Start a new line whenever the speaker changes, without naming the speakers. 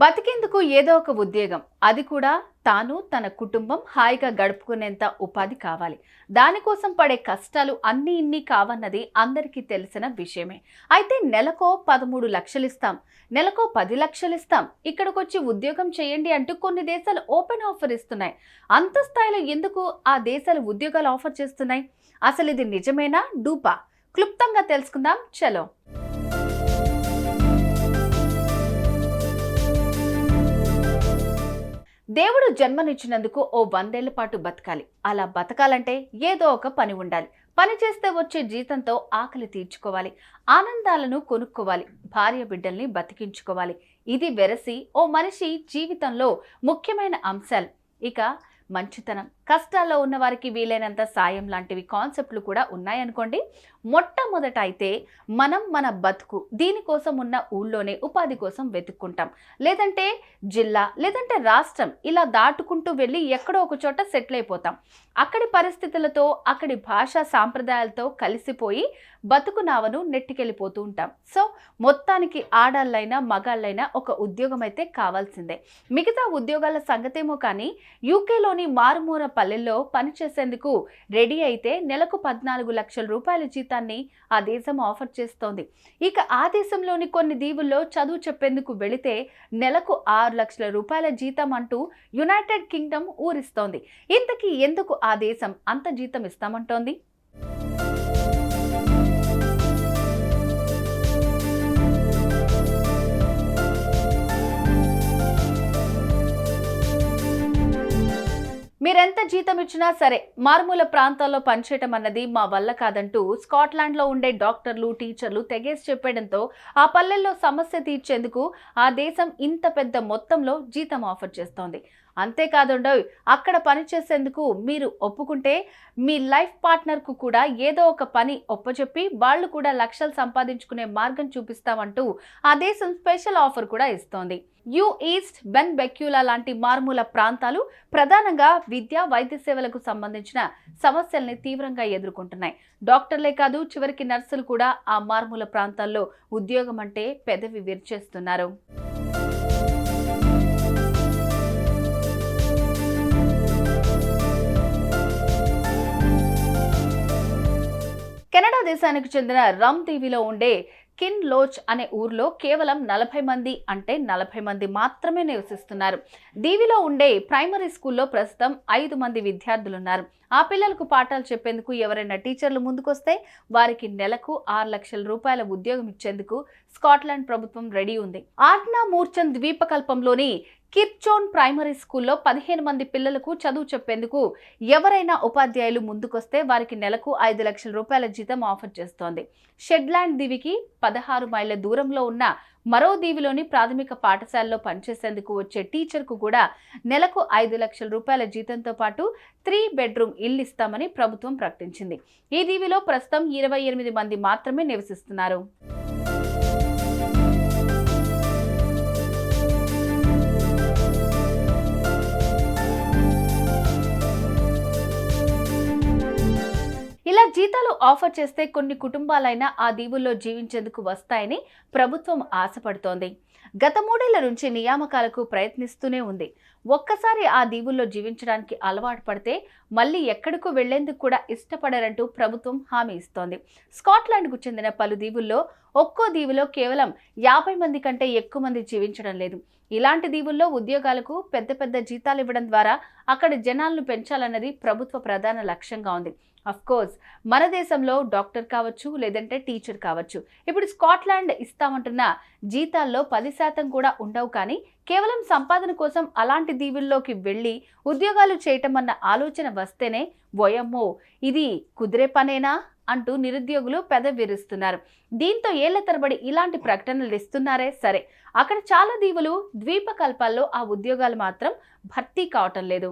బతికేందుకు ఏదో ఒక ఉద్యోగం. అది కూడా తాను తన కుటుంబం హాయిగా గడుపుకునేంత ఉపాధి కావాలి. దానికోసం పడే కష్టాలు అన్ని ఇన్ని కావన్నది అందరికీ తెలిసిన విషయమే. అయితే నెలకో పదమూడు లక్షలు ఇస్తాం నెలకో పది లక్షలు ఇస్తాం ఇక్కడికొచ్చి ఉద్యోగం చేయండి అంటూ కొన్ని దేశాలు ఓపెన్ ఆఫర్ ఇస్తున్నాయి. అంత స్థాయిలో ఎందుకు ఆ దేశాలు ఉద్యోగాలు ఆఫర్ చేస్తున్నాయి? అసలు ఇది నిజమేనా? డూపా. క్లుప్తంగా తెలుసుకుందాం. చలో. దేవుడు జన్మనిచ్చినందుకు ఓ వందేళ్ళ పాటు బతకాలి. అలా బతకాలంటే ఏదో ఒక పని ఉండాలి. పని చేస్తే వచ్చే జీతంతో ఆకలి తీర్చుకోవాలి. ఆనందాలను కొనుక్కోవాలి. భార్య బిడ్డల్ని బతికించుకోవాలి. ఇది వెరసి ఓ మనిషి జీవితంలో ముఖ్యమైన అంశాలు. ఇక మంచితనం. కష్టాల్లో ఉన్న వారికి వీలైనంత సాయం లాంటివి కాన్సెప్ట్లు కూడా ఉన్నాయనుకోండి. మొట్టమొదట అయితే మనం మన బతుకు దీనికోసం ఉన్న ఊళ్ళోనే ఉపాధి కోసం వెతుక్కుంటాం. లేదంటే జిల్లా లేదంటే రాష్ట్రం ఇలా దాటుకుంటూ వెళ్ళి ఎక్కడో ఒక చోట సెటిల్ అయిపోతాం. అక్కడి పరిస్థితులతో అక్కడి భాషా సాంప్రదాయాలతో కలిసిపోయి బతుకు నావను నెట్టికెళ్ళిపోతూ ఉంటాం. సో మొత్తానికి ఆడాళ్ళైనా మగాళ్ళైనా ఒక ఉద్యోగం అయితే కావాల్సిందే. మిగతా ఉద్యోగాల సంగతేమో కానీ యూకేలోని మారుమూర పల్లెల్లో పనిచేసేందుకు రెడీ అయితే నెలకు పద్నాలుగు లక్షల రూపాయల జీతాన్ని ఆ దేశం ఆఫర్ చేస్తోంది. ఇక ఆ దేశంలోని కొన్ని దీవుల్లో చదువు చెప్పేందుకు వెళితే నెలకు ఆరు లక్షల రూపాయల జీతం అంటూ యునైటెడ్ కింగ్డమ్ ఊరిస్తోంది. ఇంతకీ ఎందుకు ఆ దేశం అంత జీతం ఇస్తామంటోంది? మీరెంత జీతం ఇచ్చినా సరే మారుమూల ప్రాంతాల్లో పనిచేయటం అన్నది మా వల్ల కాదంటూ స్కాట్లాండ్లో ఉండే డాక్టర్లు టీచర్లు తెగేసి చెప్పడంతో ఆ పల్లెల్లో సమస్య తీర్చేందుకు ఆ దేశం ఇంత పెద్ద మొత్తంలో జీతం ఆఫర్ చేస్తోంది. అంతేకాదుండవు అక్కడ పనిచేసేందుకు మీరు ఒప్పుకుంటే మీ లైఫ్ పార్ట్నర్కు కూడా ఏదో ఒక పని ఒప్పచెప్పి వాళ్ళు కూడా లక్షలు సంపాదించుకునే మార్గం చూపిస్తామంటూ ఆ దేశం స్పెషల్ ఆఫర్ కూడా ఇస్తోంది. యూ ఈస్ట్ బెన్ బెక్యూలా లాంటి మారుమూల ప్రాంతాలు ప్రధానంగా విద్య వైద్య సేవలకు సంబంధించిన సమస్యల్ని తీవ్రంగా ఎదుర్కొంటున్నాయి. డాక్టర్లే కాదు చివరికి నర్సులు కూడా ఆ మారుమూల ప్రాంతాల్లో ఉద్యోగం అంటే పెదవి విరిచేస్తున్నారు. దేశానికి చెందిన రమ్ దీవిలో ఉండే కిన్ లోచ్ అనే ఊర్లో కేవలం నలభై మంది అంటే నలభై మంది మాత్రమే నివసిస్తున్నారు. దీవిలో ఉండే ప్రైమరీ స్కూల్లో ప్రస్తుతం ఐదు మంది విద్యార్థులున్నారు. ఆ పిల్లలకు పాఠాలు చెప్పేందుకు ఎవరైనా టీచర్లు ముందుకొస్తే వారికి నెలకు ఆరు లక్షల రూపాయల ఉద్యోగం ఇచ్చేందుకు స్కాట్లాండ్ ప్రభుత్వం రెడీ ఉంది. ఆర్నా మూర్చంద్ ద్వీపకల్పంలోని కిర్చోన్ ప్రైమరీ స్కూల్లో పదిహేను మంది పిల్లలకు చదువు చెప్పేందుకు ఎవరైనా ఉపాధ్యాయులు ముందుకొస్తే వారికి నెలకు ఐదు లక్షల రూపాయల జీతం ఆఫర్ చేస్తోంది. షెడ్లాండ్ దీవికి పదహారు మైళ్ళ దూరంలో ఉన్న మరో దీవిలోని ప్రాథమిక పాఠశాలలో పనిచేసేందుకు వచ్చే టీచర్కు కూడా నెలకు ఐదు లక్షల రూపాయల జీతంతో పాటు త్రీ బెడ్రూమ్ ఇల్లు ఇస్తామని ప్రభుత్వం ప్రకటించింది. ఈ దీవిలో ప్రస్తుతం ఇరవై ఎనిమిది మంది మాత్రమే నివసిస్తున్నారు. జీతాలు ఆఫర్ చేస్తే కొన్ని కుటుంబాలైనా ఆ దీవుల్లో జీవించేందుకు వస్తాయని ప్రభుత్వం ఆశపడుతోంది. గత మూడేళ్ళ నుంచి నియామకాలకు ప్రయత్నిస్తూనే ఉంది. ఒక్కసారి ఆ దీవుల్లో జీవించడానికి అలవాటు పడితే మళ్ళీ ఎక్కడికో వెళ్ళేందుకు కూడా ఇష్టపడరంటూ ప్రభుత్వం హామీ ఇస్తోంది. స్కాట్లాండ్కు చెందిన పలు దీవుల్లో ఒక్కో దీవులో కేవలం యాభై మంది కంటే ఎక్కువ మంది జీవించడం లేదు. ఇలాంటి దీవుల్లో ఉద్యోగాలకు పెద్ద పెద్ద జీతాలు ఇవ్వడం ద్వారా అక్కడ జనాలను పెంచాలన్నది ప్రభుత్వ ప్రధాన లక్ష్యంగా ఉంది. కోర్స్ మన దేశంలో డాక్టర్ కావచ్చు లేదంటే టీచర్ కావచ్చు. ఇప్పుడు స్కాట్లాండ్ ఇస్తామంటున్న జీతాల్లో పది శాతం కూడా ఉండవు కానీ కేవలం సంపాదన కోసం అలాంటి దీవుల్లోకి వెళ్ళి ఉద్యోగాలు చేయటం అన్న ఆలోచన వస్తేనే వయమ్మో ఇది కుదిరే పనేనా? అంటూ నిరుద్యోగులు పెదవిరుస్తున్నారు. దీంతో ఏళ్ళ తరబడి ఇలాంటి ప్రకటనలు ఇస్తున్నారే సరే. అక్కడ చాలా దీవులు ద్వీపకల్పాల్లో ఆ ఉద్యోగాలు మాత్రం భర్తీ కావటం లేదు.